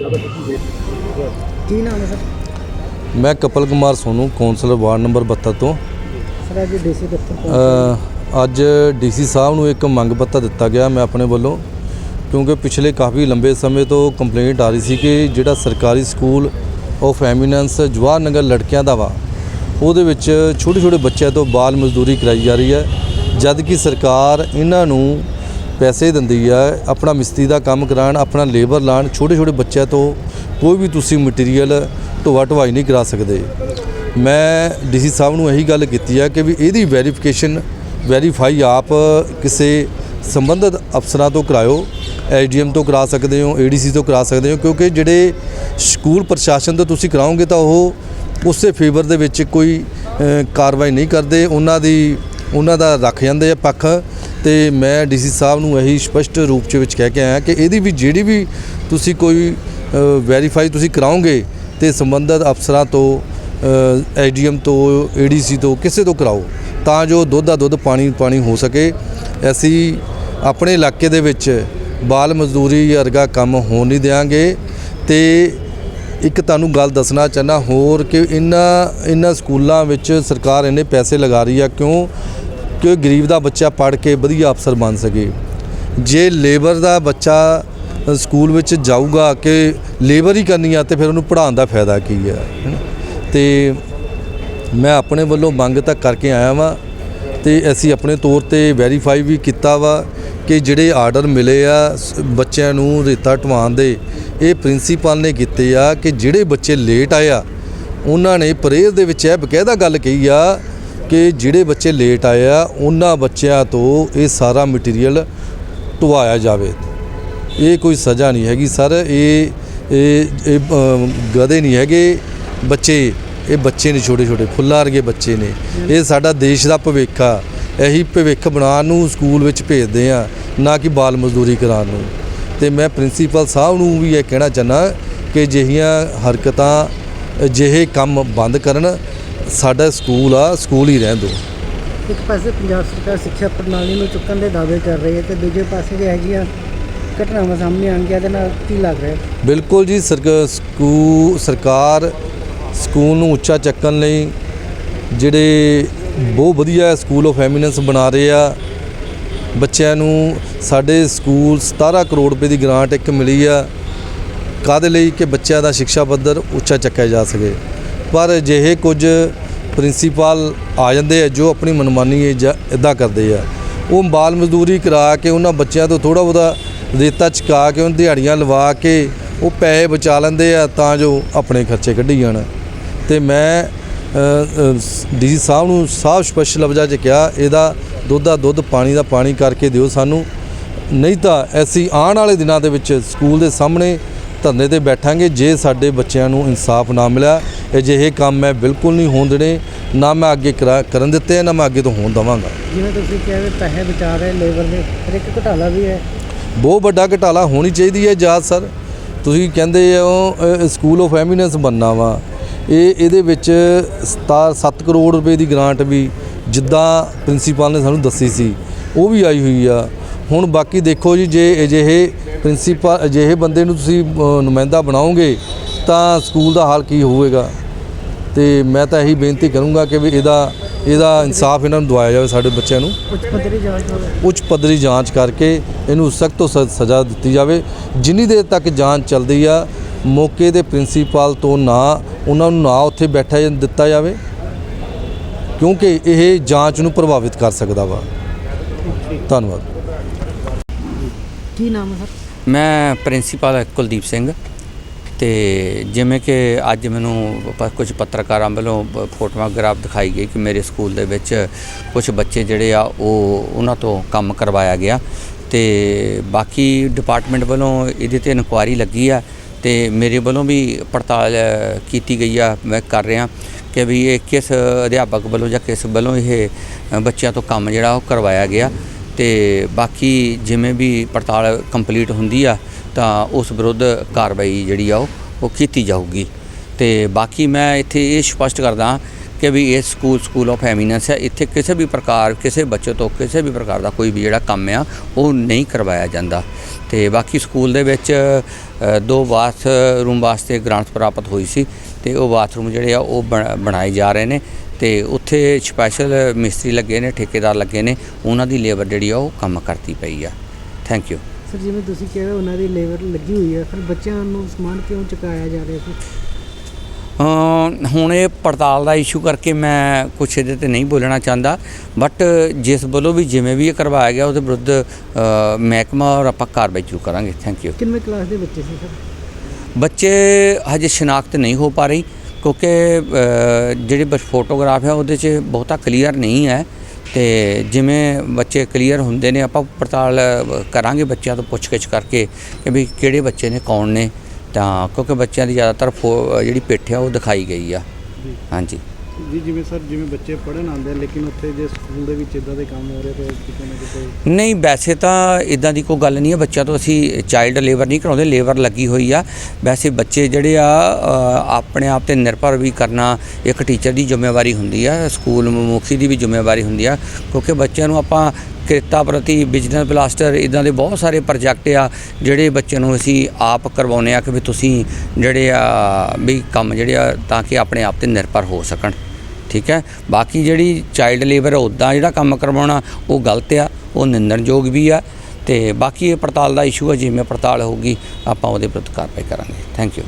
ਕੀ ਨਾਮ ਹੈ ਸਰ? ਮੈਂ Kapil Kumar Sonu councillor ward number 72 ਤੋਂ। ਸਰ ਅੱਜ ਡੀਸੀ ਦਫ਼ਤਰ ਅ, ਅੱਜ ਡੀਸੀ ਸਾਹਿਬ ਨੂੰ ਇੱਕ ਮੰਗ ਪੱਤਰ ਦਿੱਤਾ ਗਿਆ ਮੈਂ ਆਪਣੇ ਵੱਲੋਂ ਕਿਉਂਕਿ ਪਿਛਲੇ ਕਾਫੀ ਲੰਬੇ ਸਮੇਂ ਤੋਂ ਕੰਪਲੇਂਟ ਆ ਰਹੀ ਸੀ ਕਿ ਜਿਹੜਾ ਸਰਕਾਰੀ school of eminence Jawahar Nagar ਲੜਕਿਆਂ ਦਾ ਵਾ ਉਹਦੇ ਵਿੱਚ ਛੋਟੇ ਛੋਟੇ ਬੱਚਿਆਂ ਤੋਂ ਬਾਲ ਮਜ਼ਦੂਰੀ ਕਰਾਈ ਜਾ ਰਹੀ ਹੈ ਜਦ ਕਿ ਸਰਕਾਰ ਇਹਨਾਂ ਨੂੰ ਪੈਸੇ ਦਿੰਦੀ ਆ, ਆਪਣਾ ਮਿਸਤਰੀ ਦਾ ਕੰਮ ਕਰਾਉਣ, ਆਪਣਾ ਲੇਬਰ ਲਾਣ ਛੋਟੇ ਛੋਟੇ ਬੱਚਿਆਂ ਤੋਂ ਕੋਈ ਵੀ ਤੁਸੀਂ ਮਟੀਰੀਅਲ ਢੋਆ ਢਵਾਈ ਨਹੀਂ ਕਰਾ ਸਕਦੇ। ਮੈਂ ਡੀਸੀ ਸਾਹਿਬ ਨੂੰ ਇਹੀ ਗੱਲ ਕੀਤੀ ਆ ਕਿ ਵੀ ਇਹਦੀ ਵੈਰੀਫਿਕੇਸ਼ਨ ਵੈਰੀਫਾਈ ਆਪ ਕਿਸੇ ਸੰਬੰਧਿਤ ਅਫਸਰਾਂ ਤੋਂ ਕਰਾਇਓ ਐਸਡੀਐਮ ਤੋਂ ਕਰਾ ਸਕਦੇ ਹੋ, ਏਡੀਸੀ ਤੋਂ ਕਰਾ ਸਕਦੇ ਹੋ, ਕਿਉਂਕਿ ਜਿਹੜੇ ਸਕੂਲ ਪ੍ਰਸ਼ਾਸਨ ਤੋਂ ਤੁਸੀਂ ਕਰਾਓਗੇ ਤਾਂ ਉਹ ਉਸੇ ਫੇਵਰ ਦੇ ਵਿੱਚ ਕੋਈ ਕਾਰਵਾਈ ਨਹੀਂ ਕਰਦੇ, ਉਹਨਾਂ ਦੀ, ਉਹਨਾਂ ਦਾ ਰੱਖ ਜਾਂਦੇ ਆ ਪੱਖ। ਤੇ ਮੈਂ ਡੀਸੀ ਸਾਹਿਬ ਨੂੰ ਇਹੀ ਸਪਸ਼ਟ ਰੂਪ ਚ ਵਿੱਚ ਕਹਿ ਕੇ ਆਇਆ ਕਿ ਇਹਦੀ ਵੀ ਜਿਹੜੀ ਵੀ ਤੁਸੀਂ ਕੋਈ ਵੈਰੀਫਾਈ ਤੁਸੀਂ ਕਰਾਓਗੇ ਤੇ ਸੰਬੰਧਿਤ ਅਫਸਰਾਂ ਤੋਂ ਐਸਡੀਐਮ ਤੋਂ, ਏਡੀਸੀ ਤੋਂ, ਕਿਸੇ ਤੋਂ ਕਰਾਓ, ਤਾਂ ਜੋ ਦੁੱਧ ਦਾ ਦੁੱਧ ਪਾਣੀ ਪਾਣੀ ਹੋ ਸਕੇ। ਅਸੀਂ ਆਪਣੇ ਇਲਾਕੇ ਦੇ ਵਿੱਚ ਬਾਲ ਮਜ਼ਦੂਰੀ ਵਰਗਾ ਕੰਮ ਹੋਣ ਨਹੀਂ ਦੇਵਾਂਗੇ ਤੇ ਇੱਕ ਤੁਹਾਨੂੰ ਗੱਲ ਦੱਸਣਾ ਚਾਹਨਾ ਹੋਰ ਕਿ ਇਹਨਾਂ ਇਹਨਾਂ ਸਕੂਲਾਂ ਵਿੱਚ ਸਰਕਾਰ ਇੰਨੇ ਪੈਸੇ ਲਗਾ ਰਹੀ ਆ ਕਿਉਂ? ਕਿ ਗਰੀਬ ਦਾ ਬੱਚਾ ਪੜ੍ਹ ਕੇ ਵਧੀਆ ਅਫਸਰ ਬਣ ਸਕੇ। ਜੇ ਲੇਬਰ ਦਾ ਬੱਚਾ ਸਕੂਲ ਵਿੱਚ ਜਾਊਗਾ ਕਿ ਲੇਬਰ ਹੀ ਕਰਨੀ ਆ ਤੇ ਫਿਰ ਉਹਨੂੰ ਪੜ੍ਹਾਉਣ ਦਾ ਫਾਇਦਾ ਕੀ ਆ, ਹੈਨਾ? ਤੇ ਮੈਂ ਆਪਣੇ ਵੱਲੋਂ ਮੰਗ ਤਾਂ ਕਰਕੇ ਆਇਆ ਵਾਂ ਤੇ ਅਸੀਂ ਆਪਣੇ ਤੌਰ ਤੇ ਵੈਰੀਫਾਈ ਵੀ ਕੀਤਾ ਵਾ ਕਿ ਜਿਹੜੇ ਆਰਡਰ ਮਿਲੇ ਆ, ਸ- ਬੱਚਿਆਂ ਨੂੰ ਰੇਤਾ ਢਵਾਉਣ ਦੇ, ਇਹ ਪ੍ਰਿੰਸੀਪਲ ਨੇ ਕੀਤੇ ਆ ਕਿ ਜਿਹੜੇ ਬੱਚੇ ਲੇਟ ਆਏ ਆ, ਉਹਨਾਂ ਨੇ ਪ੍ਰੇਅਰ ਦੇ ਵਿੱਚ ਇਹ ਬਕਾਇਦਾ ਗੱਲ ਕਹੀ ਆ ਕਿ ਜਿਹੜੇ ਬੱਚੇ ਲੇਟ ਆਏ ਆ, ਉਹਨਾਂ ਬੱਚਿਆਂ ਤੋਂ ਇਹ ਸਾਰਾ ਮਟੀਰੀਅਲ ਢਵਾਇਆ ਜਾਵੇ। ਇਹ ਕੋਈ ਸਜ਼ਾ ਨਹੀਂ ਹੈਗੀ ਸਰ, ਇਹ ਇਹ ਇਹ ਗਧੇ ਨਹੀਂ ਹੈਗੇ। ਬੱਚੇ, ਇਹ ਬੱਚੇ ਨੇ ਛੋਟੇ ਛੋਟੇ ਫੁੱਲਾਂ ਵਰਗੇ ਬੱਚੇ ਨੇ। ਇਹ ਸਾਡਾ ਦੇਸ਼ ਦਾ ਭਵਿੱਖ ਆ। ਇਹੀ ਭਵਿੱਖ ਬਣਾਉਣ ਨੂੰ ਸਕੂਲ ਵਿੱਚ ਭੇਜਦੇ ਆ, ਨਾ ਕਿ ਬਾਲ ਮਜ਼ਦੂਰੀ ਕਰਾਉਣ ਨੂੰ। ਤੇ ਮੈਂ ਪ੍ਰਿੰਸੀਪਲ ਸਾਹਿਬ ਨੂੰ ਵੀ ਇਹ ਕਹਿਣਾ ਚਾਹੁੰਦਾ ਕਿ ਜਿਹੀਆਂ ਹਰਕਤਾਂ, ਅਜਿਹੇ ਕੰਮ ਬੰਦ ਕਰਨ ਸਾਡਾ ਸਕੂਲ ਆ ਸਕੂਲ ਹੀ ਰਹਿਣ ਦਿਓ ਇੱਕ ਪਾਸੇ ਪੰਜਾਬ ਸਰਕਾਰ ਸਿੱਖਿਆ ਪ੍ਰਣਾਲੀ ਨੂੰ ਚੁੱਕਣ ਦੇ ਦਾਅਵੇ ਕਰ ਰਹੀ ਹੈ ਤੇ ਦੂਜੇ ਪਾਸੇ ਜੇ ਹੈਗੀਆਂ ਘਟਨਾਵਾਂ ਸਾਹਮਣੇ ਆਉਣਗੀਆਂ ਇਹਦੇ ਨਾਲ ਕੀ ਲੱਗ ਰਿਹਾ ਬਿਲਕੁਲ ਜੀ ਸਕੂ ਸਰਕਾਰ ਸਕੂਲ ਨੂੰ ਉੱਚਾ ਚੱਕਣ ਲਈ ਜਿਹੜੇ ਬਹੁਤ ਵਧੀਆ ਸਕੂਲ ਆਫ ਐਮੀਨੈਂਸ ਬਣਾ ਰਹੇ ਆ ਬੱਚਿਆਂ ਨੂੰ ਸਾਡੇ ਸਕੂਲ 17 ਕਰੋੜ ਰੁਪਏ ਦੀ ਗ੍ਰਾਂਟ ਇੱਕ ਮਿਲੀ ਆ ਕਾਦੇ ਲਈ? ਕਿ ਬੱਚਿਆਂ ਦਾ ਸਿੱਖਿਆ ਪੱਧਰ ਉੱਚਾ ਚੱਕਿਆ ਜਾ ਸਕੇ। ਪਰ ਅਜਿਹੇ ਕੁਝ ਪ੍ਰਿੰਸੀਪਲ ਆ ਜਾਂਦੇ ਆ ਜੋ ਆਪਣੀ ਮਨਮਾਨੀ ਇਦਾਂ ਕਰਦੇ ਆ। ਉਹ ਬਾਲ ਮਜ਼ਦੂਰੀ ਕਰਾ ਕੇ ਉਹਨਾਂ ਬੱਚਿਆਂ ਤੋਂ ਥੋੜਾ ਬਹੁਤਾ ਰੇਤਾ ਚਕਾ ਕੇ ਉਹਨਾਂ ਦਿਹਾੜੀਆਂ ਲਵਾ ਕੇ ਉਹ ਪੈਸੇ ਬਚਾ ਲੈਂਦੇ ਆ ਤਾਂ ਜੋ ਆਪਣੇ ਖਰਚੇ ਕੱਢੀ ਜਾਣ। ਤੇ ਮੈਂ ਡੀਜੀ ਸਾਹਿਬ ਨੂੰ ਸਾਫ਼ ਸਪਸ਼ਟ ਲਫ਼ਜ਼ਾਂ 'ਚ ਕਿਹਾ, ਇਹਦਾ ਦੁੱਧ ਦਾ ਦੁੱਧ, ਪਾਣੀ ਦਾ ਪਾਣੀ ਕਰਕੇ ਦਿਓ ਸਾਨੂੰ। ਨਹੀਂ ਤਾਂ ਅਸੀਂ ਆਉਣ ਵਾਲੇ ਦਿਨਾਂ ਦੇ ਵਿੱਚ ਸਕੂਲ ਦੇ ਸਾਹਮਣੇ ਧਰਨੇ ਤੇ ਬੈਠਾਂਗੇ ਜੇ ਸਾਡੇ ਬੱਚਿਆਂ ਨੂੰ ਇਨਸਾਫ ਨਾ ਮਿਲਿਆ। ਅਜਿਹੇ ਕੰਮ ਮੈਂ ਬਿਲਕੁਲ ਨਹੀਂ ਹੋਣ ਦੇਣੇ। ਨਾ ਮੈਂ ਅੱਗੇ ਕਰਾ- ਕਰਨ ਦਿੱਤੇ ਨਾ ਮੈਂ ਅੱਗੇ ਤੋਂ ਹੋਣ ਦਵਾਂਗਾ। ਜਿਵੇਂ ਤੁਸੀਂ ਕਿਹਾ ਵੀ ਪੈਸੇ ਬਚਾ ਰਹੇ ਲੇਬਰ ਦੇ ਪਰ ਇੱਕ ਘਟਾਲਾ ਵੀ ਹੈ। ਬਹੁਤ ਵੱਡਾ ਘਟਾਲਾ ਹੋਣੀ ਚਾਹੀਦੀ ਹੈ ਜਾਤ ਸਰ। ਤੁਸੀਂ ਕਹਿੰਦੇ ਹੋ ਸਕੂਲ ਆਫ ਐਮੀਨੈਂਸ ਬੰਨਾ ਵਾ। ਇਹ ਇਹਦੇ ਵਿੱਚ 7 ਕਰੋੜ ਰੁਪਏ ਦੀ ਗ੍ਰਾਂਟ ਵੀ ਜਿੱਦਾਂ ਪ੍ਰਿੰਸੀਪਲ ਨੇ ਸਾਨੂੰ ਦੱਸੀ ਸੀ ਉਹ ਵੀ ਆਈ ਹੋਈ ਆ। ਹੁਣ ਬਾਕੀ ਦੇਖੋ ਜੀ ਜੇ ਅਜਿਹੇ ਪ੍ਰਿੰਸੀਪਲ ਅਜਿਹੇ ਬੰਦੇ ਨੂੰ ਤੁਸੀਂ ਨੁਮਾਇੰਦਾ ਬਣਾਓਗੇ ਤਾਂ ਸਕੂਲ ਦਾ ਹਾਲ ਕੀ ਹੋਵੇਗਾ? ਤੇ ਮੈਂ ਤਾਂ ਇਹੀ ਬੇਨਤੀ ਕਰੂੰਗਾ ਕਿ ਵੀ ਇਹਦਾ ਇਹਦਾ ਇਨਸਾਫ ਇਹਨਾਂ ਨੂੰ ਦਵਾਇਆ ਜਾਵੇ ਸਾਡੇ ਬੱਚਿਆਂ ਨੂੰ। ਉੱਚ ਪੱਧਰੀ ਜਾਂਚ ਹੋਵੇ। ਉੱਚ ਪੱਧਰੀ ਜਾਂਚ ਕਰਕੇ ਇਹਨੂੰ ਸਖਤ ਤੋਂ ਸਖਤ ਸਜ਼ਾ ਦਿੱਤੀ ਜਾਵੇ। ਜਿੰਨੀ ਦੇਰ ਤੱਕ ਜਾਂਚ ਚੱਲਦੀ ਆ ਮੌਕੇ ਦੇ ਪ੍ਰਿੰਸੀਪਲ ਤੋਂ ਨਾ ਉਹਨਾਂ ਨੂੰ ਨਾ ਉੱਥੇ ਬੈਠਾ ਦਿੱਤਾ ਜਾਵੇ ਕਿਉਂਕਿ ਇਹ ਜਾਂਚ ਨੂੰ ਪ੍ਰਭਾਵਿਤ ਕਰ ਸਕਦਾ ਵਾ। ਧੰਨਵਾਦ। ਕੀ ਨਾਮ ਹੈ ਸਰ? ਮੈਂ ਪ੍ਰਿੰਸੀਪਲ ਕੁਲਦੀਪ ਸਿੰਘ। ਤੇ ਜਿਵੇਂ ਕਿ ਅੱਜ ਮੈਨੂੰ ਪ- ਕੁਝ ਪੱਤਰਕਾਰਾਂ ਵੱਲੋਂ ਬ- ਦਿਖਾਈ ਗਈ ਕਿ ਮੇਰੇ ਸਕੂਲ ਦੇ ਵਿੱਚ ਕੁਝ ਬੱਚੇ ਜਿਹੜੇ ਆ, ਉਹ ਉਹਨਾਂ ਤੋਂ ਕੰਮ ਕਰਵਾਇਆ ਗਿਆ ਤੇ ਬਾਕੀ ਡਿਪਾਰਟਮੈਂਟ ਵੱਲੋਂ ਇਹਦੇ ਤੇ ਇਨਕੁਆਇਰੀ ਲੱਗੀ ਆ ਤੇ ਮੇਰੇ ਵੱਲੋਂ ਵੀ ਪੜਤਾਲ ਕੀਤੀ ਗਈ ਆ। ਮੈਂ ਕਰ ਰਿਹਾ ਕਿ ਵੀ ਇਹ ਕਿਸ ਅਧਿਆਪਕ ਵੱਲੋਂ ਜਾਂ ਕਿਸ ਵੱਲੋਂ ਇਹ ਬੱਚਿਆਂ ਤੋਂ ਕੰਮ ਜਿਹੜਾ ਉਹ ਕਰਵਾਇਆ ਗਿਆ। ਤੇ ਬਾਕੀ ਜਿਵੇਂ ਵੀ ਪੜਤਾਲ ਕੰਪਲੀਟ ਹੁੰਦੀ ਆ, ਤਾਂ ਉਸ ਵਿਰੁੱਧ ਕਾਰਵਾਈ ਜਿਹੜੀ ਆ ਉਹ ਉਹ ਕੀਤੀ ਜਾਊਗੀ। ਤੇ ਬਾਕੀ ਮੈਂ ਇੱਥੇ ਇਹ ਸਪਸ਼ਟ ਕਰਦਾ ਕਿ ਵੀ ਇਹ ਸਕੂਲ ਸਕੂਲ ਆਫ ਐਮੀਨੈਂਸ ਹੈ ਇੱਥੇ ਕਿਸੇ ਵੀ ਪ੍ਰਕਾਰ, ਕਿਸੇ ਬੱਚੇ ਤੋਂ ਕਿਸੇ ਵੀ ਪ੍ਰਕਾਰ ਦਾ ਕੋਈ ਵੀ ਜਿਹੜਾ ਕੰਮ ਆ, ਉਹ ਨਹੀਂ ਕਰਵਾਇਆ ਜਾਂਦਾ। ਤੇ ਬਾਕੀ ਸਕੂਲ ਦੇ ਵਿੱਚ ਦੋ ਬਾਥ ਰੂਮ ਵਾਸਤੇ ਗ੍ਰਾਂਟਸ ਪ੍ਰਾਪਤ ਹੋਈ ਸੀ, ਤੇ ਉਹ ਬਾਥਰੂਮ ਜਿਹੜੇ ਆ, ਉਹ ਬਣ- ਬਣਾਏ ਜਾ ਰਹੇ ਨੇ। ਤੇ ਉੱਥੇ ਸਪੈਸ਼ਲ ਮਿਸਤਰੀ ਲੱਗੇ ਨੇ ਠੇਕੇਦਾਰ ਲੱਗੇ ਨੇ ਉਹਨਾਂ ਦੀ ਲੇਬਰ ਜਿਹੜੀ ਆ ਉਹ ਕੰਮ ਕਰਦੀ ਪਈ ਆ। ਥੈਂਕ ਯੂ ਸਰ ਜਿਵੇਂ ਤੁਸੀਂ ਕਹਿ ਰਹੇ ਹੋ ਉਹਨਾਂ ਦੀ ਲੇਬਰ ਲੱਗੀ ਹੋਈ ਹੈ ਫਿਰ ਬੱਚਿਆਂ ਨੂੰ ਸਮਾਨ ਕਿਉਂ ਚੁਕਾਇਆ ਜਾ ਰਿਹਾ ਸੀ? ਹੁਣ ਇਹ ਪੜਤਾਲ ਦਾ ਇਸ਼ੂ ਕਰਕੇ ਮੈਂ ਕੁਛ ਇਹਦੇ ਤੇ ਨਹੀਂ ਬੋਲਣਾ ਚਾਹੁੰਦਾ ਬਟ ਜਿਸ ਵੱਲੋਂ ਵੀ ਜਿਵੇਂ ਵੀ ਇਹ ਕਰਵਾਇਆ ਗਿਆ ਉਹਦੇ ਵਿਰੁੱਧ ਮਹਿਕਮਾ ਔਰ ਆਪਾਂ ਕਾਰਵਾਈ ਜ਼ਰੂਰ ਕਰਾਂਗੇ। ਥੈਂਕ ਯੂ ਕਿੰਨੇ ਕਲਾਸ ਦੇ ਬੱਚੇ ਸੀ ਸਰ ਬੱਚੇ ਹਜੇ ਸ਼ਨਾਖਤ ਨਹੀਂ ਹੋ ਪਾ ਰਹੀ। ਕਿਉਂਕਿ ਜਿਹੜੇ ਬਸ ਫੋਟੋਗ੍ਰਾਫ ਹੈ ਉਹਦੇ 'ਚ ਬਹੁਤਾ ਕਲੀਅਰ ਨਹੀਂ ਹੈ। ਤੇ ਜਿਵੇਂ ਬੱਚੇ ਕਲੀਅਰ ਹੁੰਦੇ ਨੇ ਆਪਾਂ ਪੜਤਾਲ ਕਰਾਂਗੇ ਬੱਚਿਆਂ ਤੋਂ ਪੁੱਛਗਿੱਛ ਕਰਕੇ ਕਿ ਵੀ ਕਿਹੜੇ ਬੱਚੇ ਨੇ ਕੌਣ ਨੇ। ਤਾਂ ਕਿਉਂਕਿ ਬੱਚਿਆਂ ਦੀ ਜ਼ਿਆਦਾਤਰ ਜਿਹੜੀ ਪਿੱਠ ਆ ਉਹ ਦਿਖਾਈ ਗਈ ਆ। ਹਾਂਜੀ। ਜੀ ਜਿਵੇਂ ਸਰ ਜਿਵੇਂ ਬੱਚੇ ਪੜਨ ਆਉਂਦੇ ਆ ਲੇਕਿਨ ਉੱਥੇ ਜੇ ਸਕੂਲ ਦੇ ਵਿੱਚ ਇਦਾਂ ਦੇ ਕੰਮ ਹੋ ਰਹੇ ਤਾਂ ਕਿਤੇ ਨਾ ਕਿਤੇ ਨਹੀਂ ਵੈਸੇ ਤਾਂ ਇਦਾਂ ਦੀ ਕੋਈ ਗੱਲ ਨਹੀਂ ਹੈ। ਬੱਚਿਆਂ ਤੋਂ ਅਸੀਂ ਚਾਈਲਡ ਲੇਬਰ ਨਹੀਂ ਕਰਾਉਂਦੇ ਲੇਬਰ ਲੱਗੀ ਹੋਈ ਆ। ਵੈਸੇ ਬੱਚੇ ਜਿਹੜੇ ਆ ਅ, ਆਪਣੇ ਆਪ ਤੇ ਨਿਰਭਰ ਵੀ ਕਰਨਾ ਇੱਕ ਟੀਚਰ ਦੀ ਜ਼ਿੰਮੇਵਾਰੀ ਹੁੰਦੀ ਆ ਸਕੂਲ ਮੁਖੀ ਦੀ ਵੀ ਜ਼ਿੰਮੇਵਾਰੀ ਹੁੰਦੀ ਆ ਕਿਉਂਕਿ ਬੱਚਿਆਂ ਨੂੰ ਆਪਾਂ ਕਿਰਤਾ ਪ੍ਰਤੀ ਬਿਜ਼ਨਸ ਬਲਾਸਟਰ ਇਦਾਂ ਦੇ ਬਹੁਤ ਸਾਰੇ ਪ੍ਰੋਜੈਕਟ ਆ ਜਿਹੜੇ ਬੱਚਿਆਂ ਨੂੰ ਅਸੀਂ ਆਪ ਕਰਵਾਉਂਦੇ ਆ ਕਿ ਵੀ ਤੁਸੀਂ ਜਿਹੜੇ ਆ ਵੀ ਕੰਮ ਜਿਹੜੇ ਆ ਤਾਂ ਕਿ ਆਪਣੇ ਆਪ ਤੇ ਨਿਰਭਰ ਹੋ ਸਕਣ। ਠੀਕ ਹੈ? ਬਾਕੀ ਜਿਹੜੀ ਚਾਈਲਡ ਲੇਬਰ ਉੱਦਾਂ ਜਿਹੜਾ ਕੰਮ ਕਰਵਾਉਣਾ, ਉਹ ਗਲਤ ਆ, ਉਹ ਨਿੰਦਣਯੋਗ ਵੀ ਆ ਤੇ ਬਾਕੀ ਇਹ ਪੜਤਾਲ ਦਾ ਇਸ਼ੂ ਹੈ ਜਿਵੇਂ ਪੜਤਾਲ ਹੋਊਗੀ, ਆਪਾਂ ਉਹਦੇ ਵਿਰੁੱਧ ਕਾਰਵਾਈ ਕਰਾਂਗੇ। Thank you